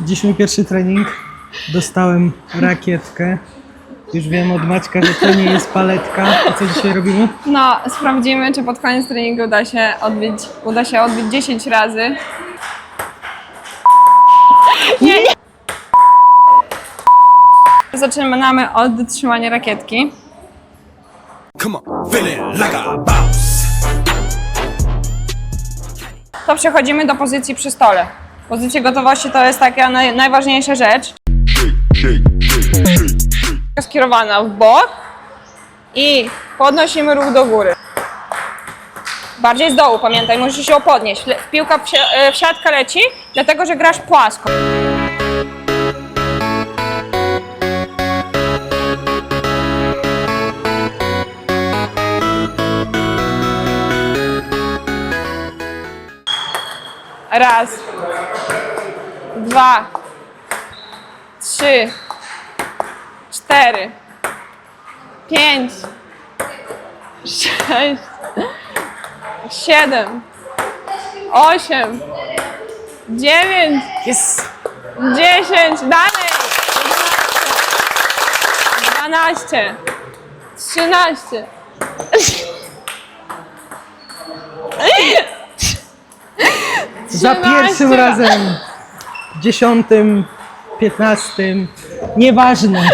Dziś mój pierwszy trening. Dostałem rakietkę. Już wiem od Maćka, że to nie jest paletka. A co dzisiaj robimy? No, sprawdzimy, czy pod koniec treningu uda się odbić, uda się odbić 10 razy. Nie, nie. Zaczynamy od trzymania rakietki. Come on, feeling like a boss. To przechodzimy do pozycji przy stole. Pozycja gotowości to jest taka naj, najważniejsza rzecz. Skierowana w bok i podnosimy ruch do góry. Bardziej z dołu, pamiętaj, musisz się podnieść. Piłka e, w siatkę leci, dlatego że grasz płasko. Raz, dwa, trzy, cztery, pięć, sześć, siedem, osiem, dziewięć, Jest! dziesięć, dalej! Dwanaście, trzynaście. Za 13 pierwszym razem. Dziesiątym, piętnastym. Nieważne.